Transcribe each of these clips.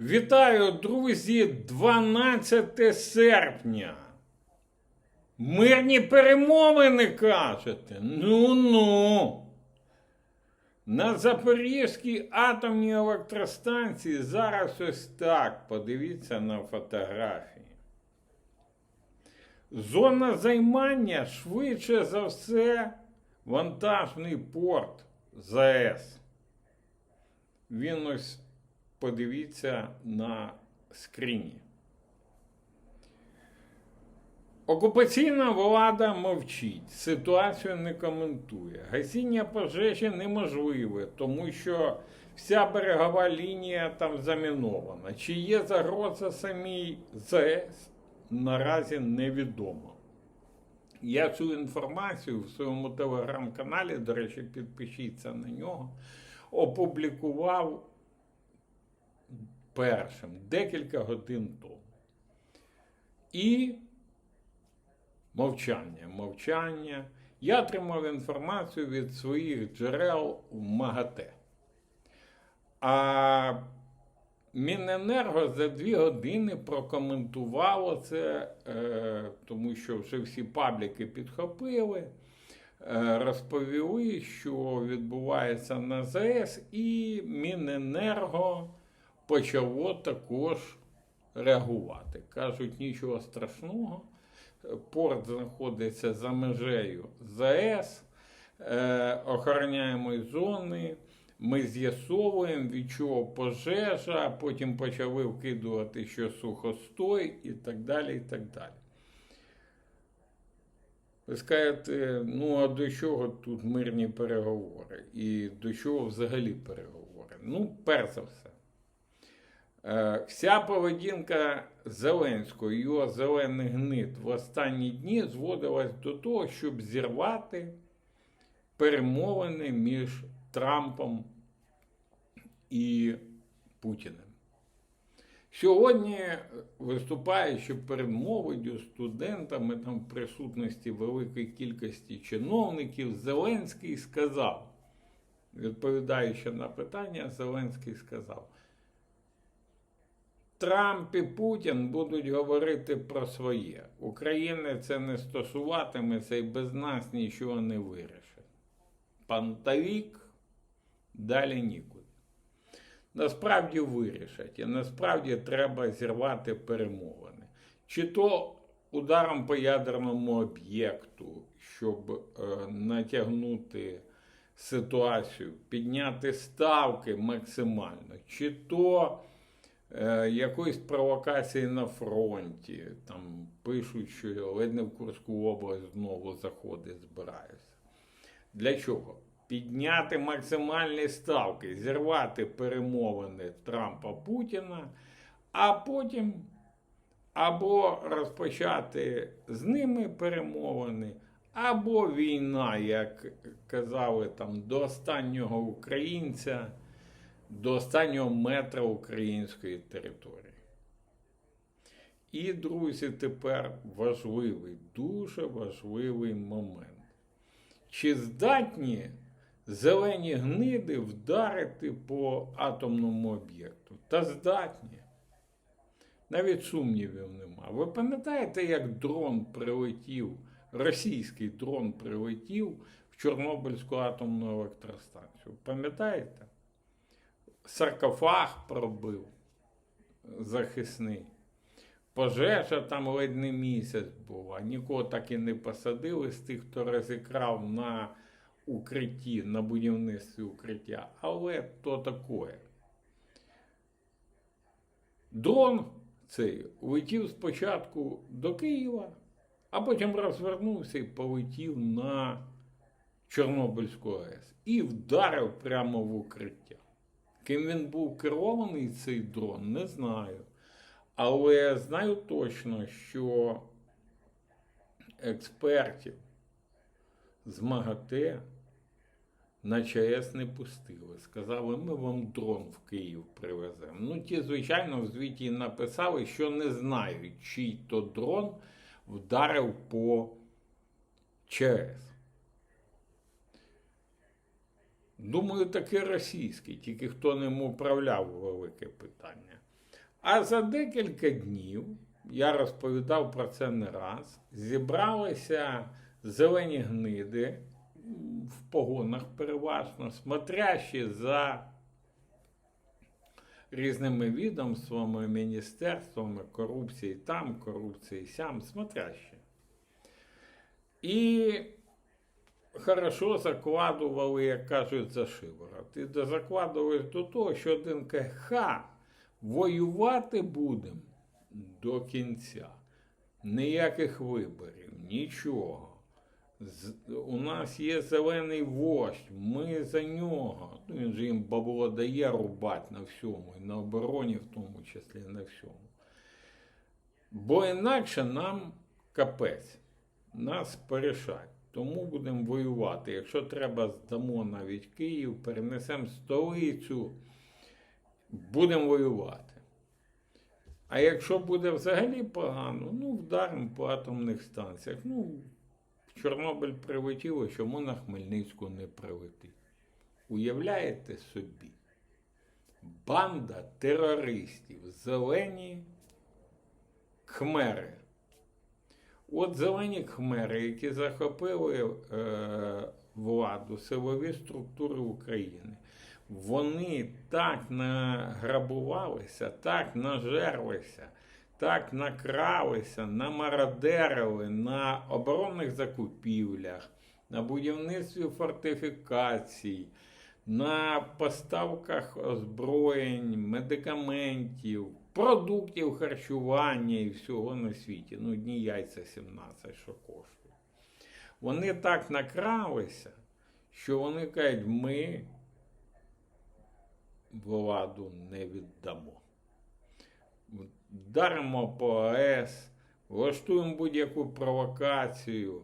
Вітаю, друзі, 12 серпня. Мирні перемовини кажете. Ну-ну. На Запорізькій атомній електростанції зараз ось так. Подивіться на фотографії. Зона займання швидше за все вантажний порт ЗАЕС. Він ось подивіться на скріні. Окупаційна влада мовчить, ситуацію не коментує. Гасіння пожежі неможливе, тому що вся берегова лінія там замінована. Чи є загроза самій ЗАЕС, наразі невідомо. Я цю інформацію в своєму телеграм-каналі, до речі, підпишіться на нього, опублікував першим декілька годин тому. І мовчання, мовчання. Я отримав інформацію від своїх джерел в МАГАТЕ. А Міненерго за дві години прокоментувало це, е, тому що вже всі пабліки підхопили, е, розповіли, що відбувається на ЗАЕС, і Міненерго почало також реагувати. Кажуть, нічого страшного. Порт знаходиться за межею ЗАЕС, е, охороняємої зони. Ми з'ясовуємо, від чого пожежа, потім почали вкидувати, що сухостой і так далі. і так далі. Ви скажете, ну а до чого тут мирні переговори? І до чого взагалі переговори? Ну, перш за все. Е, Вся поведінка Зеленського, його зелений гнит в останні дні зводилась до того, щоб зірвати перемовини між Трампом і Путіним. Сьогодні, виступаючи перед молоддю, студентами там в присутності великої кількості чиновників, Зеленський сказав, відповідаючи на питання, Зеленський сказав. Трамп і Путін будуть говорити про своє. України це не стосуватиметься і без нас нічого не вирішить. Пантавік далі нікуди. Насправді вирішать, і насправді треба зірвати перемовини. Чи то ударом по ядерному об'єкту, щоб е, натягнути ситуацію, підняти ставки максимально, чи то якоїсь провокації на фронті. Там пишуть, що ледь не в Курську область знову заходи збираються. Для чого? Підняти максимальні ставки, зірвати перемовини Трампа Путіна, а потім або розпочати з ними перемовини, або війна, як казали там, до останнього українця, до останнього метра української території. І, друзі, тепер важливий, дуже важливий момент. Чи здатні зелені гниди вдарити по атомному об'єкту? Та здатні. Навіть сумнівів нема. Ви пам'ятаєте, як дрон прилетів, російський дрон прилетів в Чорнобильську атомну електростанцію? Пам'ятаєте? Саркофаг пробив захисний. Пожежа там ледь не місяць була. Нікого так і не посадили з тих, хто розікрав на укритті, на будівництві укриття. Але то таке. Дрон цей летів спочатку до Києва, а потім розвернувся і полетів на Чорнобильську АЕС і вдарив прямо в укриття. Ким він був керований цей дрон, не знаю. Але знаю точно, що експертів з МАГАТЕ на ЧАЕС не пустили. Сказали, ми вам дрон в Київ привеземо. Ну, ті, звичайно, в звіті написали, що не знають, чий то дрон вдарив по ЧАЕС. Думаю, таки російський, тільки хто ним управляв велике питання. А за декілька днів, я розповідав про це не раз, зібралися зелені гниди в погонах переважно, смотрящі за різними відомствами, міністерствами, корупції там, корупції сям, смотрящі. І хорошо закладували, як кажуть, за шиворот. І закладували до того, що один каже, ха, воювати будемо до кінця. Ніяких виборів, нічого. У нас є зелений вождь, ми за нього. Ну, він же їм бабло дає рубати на всьому, і на обороні в тому числі на всьому. Бо інакше нам капець, нас порішать. Тому будемо воювати. Якщо треба, здамо навіть Київ, перенесемо столицю, будемо воювати. А якщо буде взагалі погано, ну вдаримо по атомних станціях. Ну, Чорнобиль прилетіло, чому на Хмельницьку не прилетить? Уявляєте собі? Банда терористів, зелені хмери. От зелені хмери, які захопили е, владу, силові структури України, вони так награбувалися, так нажерлися, так накралися, намародерили на оборонних закупівлях, на будівництві фортифікацій, на поставках озброєнь, медикаментів, продуктів харчування і всього на світі. Ну, дні яйця 17, що коштує. Вони так накралися, що вони кажуть, ми владу не віддамо. Вдаримо по АЕС, влаштуємо будь-яку провокацію,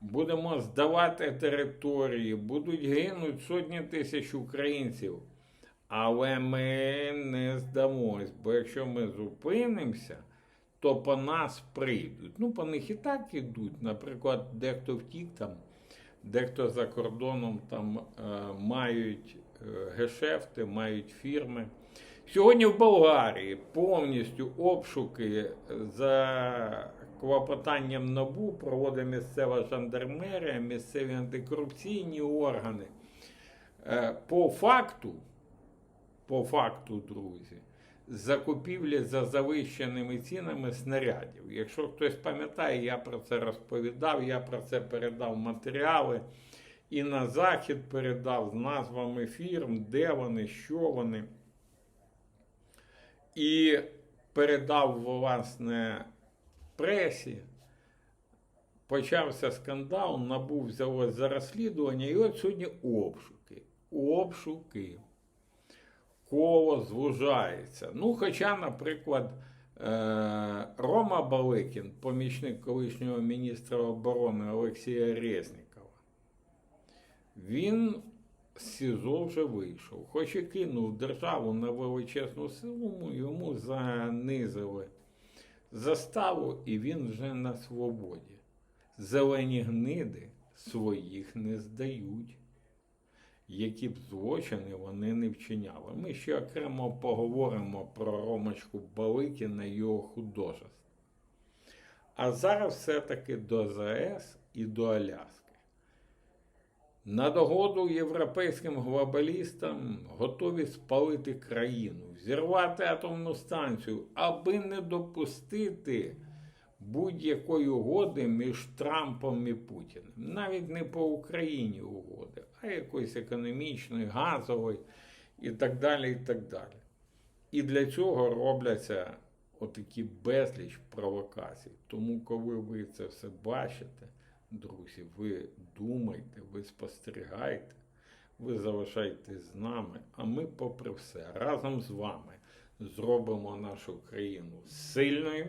будемо здавати території, будуть гинуть сотні тисяч українців. Але ми не здамось, бо якщо ми зупинимося, то по нас прийдуть. Ну, по них і так ідуть. Наприклад, дехто втік там, дехто за кордоном там е, мають е, гешефти, мають фірми. Сьогодні в Болгарії повністю обшуки за клопотанням НАБУ проводить місцева жандармерія, місцеві антикорупційні органи. Е, По факту, по факту, друзі, закупівлі за завищеними цінами снарядів. Якщо хтось пам'ятає, я про це розповідав, я про це передав матеріали і на захід передав з назвами фірм, де вони, що вони. І передав власне пресі. Почався скандал, набув взялось за розслідування, і от сьогодні обшуки. Обшуки. Коло звужається. Ну, хоча, наприклад, е, Рома Баликін, помічник колишнього міністра оборони Олексія Резнікова, він з СІЗО вже вийшов, хоч і кинув державу на величезну силу, йому занизили заставу, і він вже на свободі. Зелені гниди своїх не здають. Які б злочини вони не вчиняли. Ми ще окремо поговоримо про Ромочку Баликіна і його художество. А зараз все-таки до ЗАЕС і до Аляски. На догоду європейським глобалістам готові спалити країну, зірвати атомну станцію, аби не допустити будь-якої угоди між Трампом і Путіним. Навіть не по Україні угоди, а якоїсь економічної, газової і так далі. І так далі. І для цього робляться отакі безліч провокацій. Тому, коли ви це все бачите, друзі, ви думайте, ви спостерігайте, ви залишайтесь з нами, а ми, попри все, разом з вами зробимо нашу країну сильною,